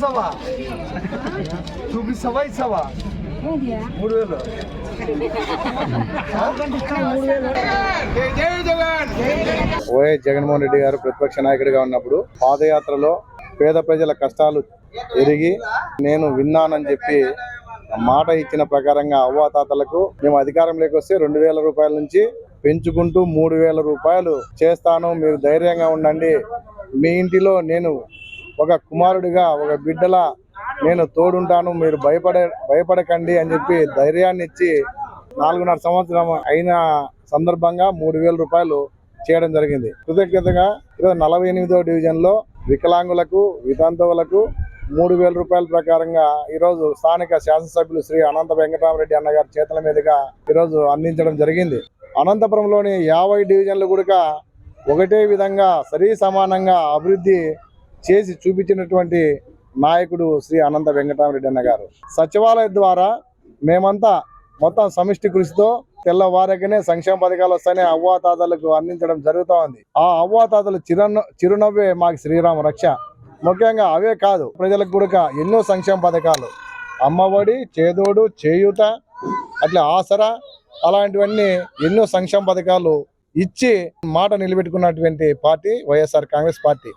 ఇస్తావా చూపిస్తావా ఇస్తావా? మూడు వేలు వైఎస్ జగన్మోహన్ రెడ్డి గారు ప్రతిపక్ష నాయకుడిగా ఉన్నప్పుడు పాదయాత్రలో పేద ప్రజల కష్టాలు ఎరిగి నేను విన్నానని చెప్పి మాట ఇచ్చిన ప్రకారంగా అవ్వాతాతలకు మేము అధికారంలోకి వస్తే రెండు వేల రూపాయల నుంచి పెంచుకుంటూ మూడు వేల రూపాయలు చేస్తాను. మీరు ధైర్యంగా ఉండండి. మీ ఇంటిలో నేను ఒక కుమారుడిగా ఒక బిడ్డలా నేను తోడుంటాను మీరు భయపడే భయపడకండి అని చెప్పి ధైర్యాన్ని ఇచ్చి నాలుగున్నర సంవత్సరం అయిన సందర్భంగా మూడు వేల రూపాయలు చేయడం జరిగింది. కృతజ్ఞతగా ఈరోజు నలభై ఎనిమిదో డివిజన్లో వికలాంగులకు వితంతువులకు మూడు వేల రూపాయల ప్రకారంగా ఈరోజు స్థానిక శాసనసభ్యులు శ్రీ అనంత వెంకటరామరెడ్డి అన్నగారి చేతుల మీదుగా ఈరోజు అందించడం జరిగింది. అనంతపురంలోని యాభై డివిజన్లు కూడా ఒకటే విధంగా సరీ సమానంగా అభివృద్ధి చేసి చూపించినటువంటి నాయకుడు శ్రీ అనంత వెంకటరామరెడ్డి అన్న గారు. సచివాలయం ద్వారా మేమంతా మొత్తం సమిష్టి కృషితో తెల్లవారగానే సంక్షేమ పథకాలు వస్తాయని అవ్వాతాతలకు అందించడం జరుగుతూ ఉంది. ఆ అవ్వాతాతలు చిరున చిరునవ్వే మాకు శ్రీరామ రక్ష. ముఖ్యంగా అవే కాదు ప్రజలకు కూడా ఎన్నో సంక్షేమ పథకాలు. అమ్మఒడి చేదోడు చేయూత అట్లా ఆసరా అలాంటివన్నీ ఎన్నో సంక్షేమ పథకాలు ఇచ్చి మాట నిలబెట్టుకున్నటువంటి పార్టీ వైఎస్ఆర్ కాంగ్రెస్ పార్టీ.